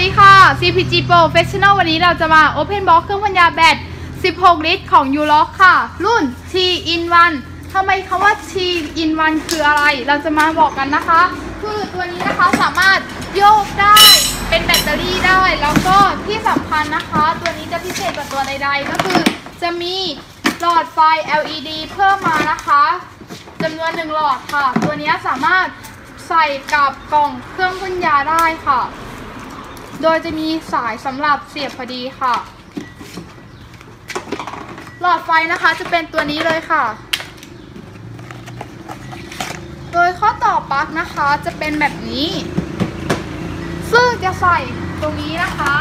ดีค่ะ CPG Professional วันนี้เราจะมา Open Box เครื่องพันยาแบต 16 ลิตรของ u l o c ค่ะ รุ่น T in 1ทำไมคำว่า T in 1คืออะไร เราจะมาบอกกันนะคะ คือตัวนี้นะคะสามารถโยกได้เป็นแบตเตอรี่ได้ แล้วก็ที่สำคัญนะคะ ตัวนี้จะพิเศษกว่าตัวใดๆ ก็คือจะมีหลอดไฟ LED เพิ่มมานะคะจำนวนหนึ่งหลอดค่ะ ตัวนี้สามารถใส่กับกล่องเครื่องพ่นยาได้ค่ะ โดยจะมีสายสำหรับเสียบพอดีค่ะ หลอดไฟนะคะจะเป็นตัวนี้เลยค่ะ โดยข้อต่อปลั๊กนะคะจะเป็นแบบนี้ ซึ่งจะใส่ตรงนี้นะคะ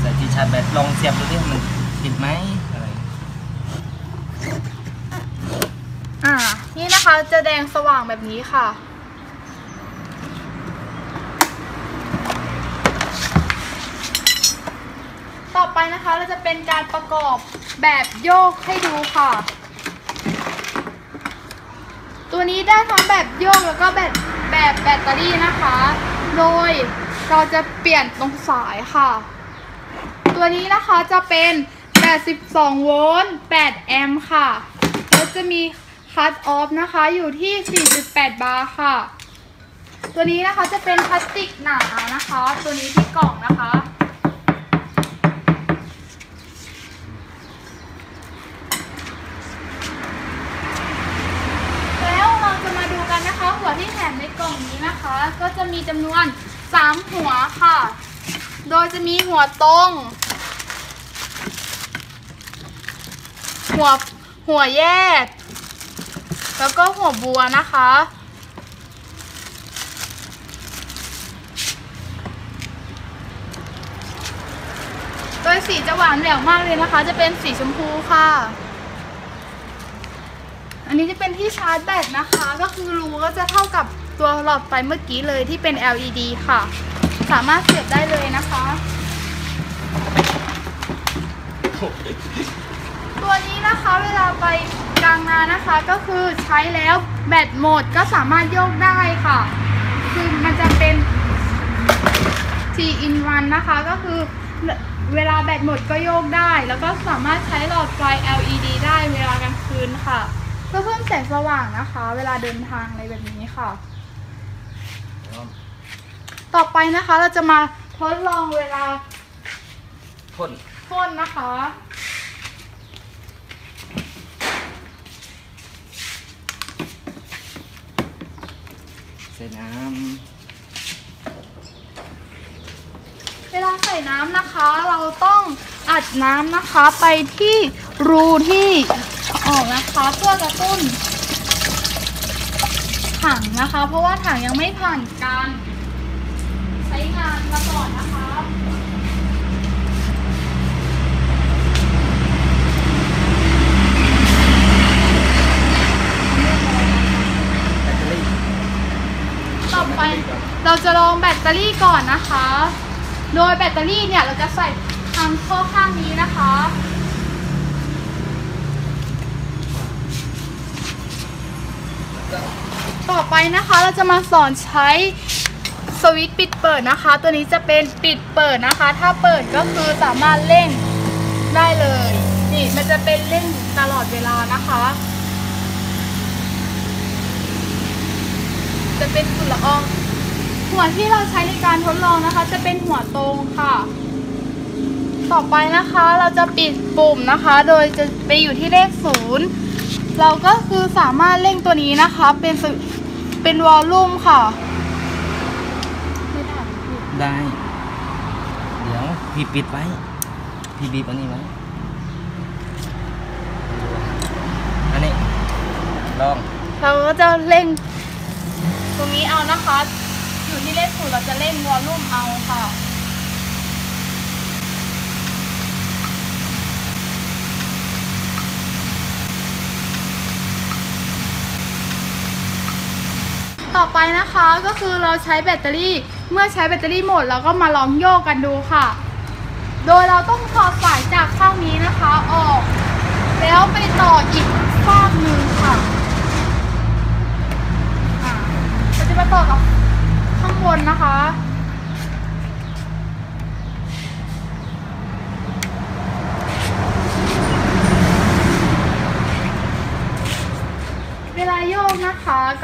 ใส่ที่ชาร์จแบตลองเสียบดูดิมันติดไหมอะไร อ่า นะคะจะแดงสว่างแบบนี้ค่ะ ต่อไปนะคะเราจะเป็นการประกอบแบบโยกให้ดูค่ะ ตัวนี้ได้ทั้งแบบโยกแล้วก็แบบแบบแบตเตอรี่นะคะ โดยเราจะเปลี่ยนตรงสายค่ะ ตัวนี้นะคะจะเป็น 82 โวลต์ 8 แอมป์ค่ะ แล้วจะมี คัตออฟนะคะอยู่ที่ 4.8 บาร์ค่ะ ตัวนี้นะคะจะเป็นพลาสติกหนานะคะ ตัวนี้ที่กล่องนะคะ แล้วเราจะมาดูกันนะคะ หัวที่แถมในกล่องนี้นะคะ ก็จะมีจำนวน 3 หัวค่ะ โดยจะมีหัวตรง หัวหัวแยก แล้วก็หัวบัวนะคะ โดยสีจะหวานแหววมากเลยนะคะ จะเป็นสีชมพูค่ะ อันนี้จะเป็นที่ชาร์จแบตนะคะ ก็คือรูก็จะเท่ากับตัวหลอดไฟเมื่อกี้เลยที่เป็น LED ค่ะ สามารถเสียบได้เลยนะคะตัวนี้นะคะเวลาไป กลางนานะคะก็คือใช้แล้วแบตหมดก็สามารถโยกได้ค่ะ คือมันจะเป็น T in one นะคะก็คือเวลาแบตหมดก็โยกได้ แล้วก็สามารถใช้หลอดไฟ LED ได้เวลากลางคืนค่ะ เพื่อเพิ่มแสงสว่างนะคะ เวลาเดินทางอะไรแบบนี้ค่ะ ต่อไปนะคะเราจะมาทดลองเวลาพ่นพ่นนะคะ ส่น้เวลาใส่น้ำนะคะ เราต้องอัดน้ำนะคะไปที่รูที่ออกนะคะเพื่อกระตุ้น ถังนะคะ เพราะว่าถังยังไม่ผ่านการใช้งานมาก่อนนะคะำแบตเตอรี่ ต่อไป เราจะลองแบตเตอรี่ก่อนนะคะ โดยแบตเตอรี่เนี่ยเราจะใส่ทางข้อข้างนี้นะคะ ต่อไปนะคะเราจะมาสอนใช้สวิตช์ปิดเปิดนะคะ ตัวนี้จะเป็นปิดเปิดนะคะ ถ้าเปิดก็คือสามารถเร่งได้เลย นี่มันจะเป็นเร่งตลอดเวลานะคะ จะเป็นฝุ่นละออง หัวที่เราใช้ในการทดลองนะคะ จะเป็นหัวตรงค่ะ ต่อไปนะคะเราจะปิดปุ่มนะคะ โดยจะไปอยู่ที่เลขศูนย์เราก็คือสามารถเร่งตัวนี้นะคะ เป็นสเป็นวอลลุ่มค่ะไม่ได้ผิดได้ เดี๋ยวพี่ปิดไว้ พี่บีบอันนี้ไว้ อันนี้ลอง เราก็จะเร่งตรงนี้เอานะคะ อยู่ที่เลขศูนย์เราจะเร่งวอลลุ่มเอาค่ะ ต่อไปนะคะก็คือเราใช้แบตเตอรี่ เมื่อใช้แบตเตอรี่หมดเราก็มาลองโยกกันดูค่ะ โดยเราต้องถอดสายจากข้างนี้นะคะออก แล้วไปต่ออีกข้างหนึ่งค่ะอ่า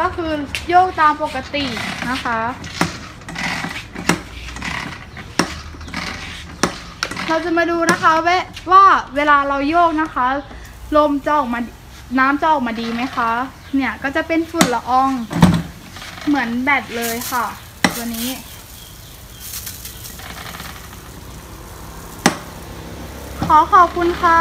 ก็คือโยกตามปกตินะคะ เราจะมาดูนะคะเวว่าเวลาเราโยกนะคะ ลมจะออกมาน้ำจะออกมาดีไหมคะ เนี่ยก็จะเป็นฝุ่นละออง เหมือนแบตเลยค่ะ ตัวนี้ขอขอบคุณค่ะ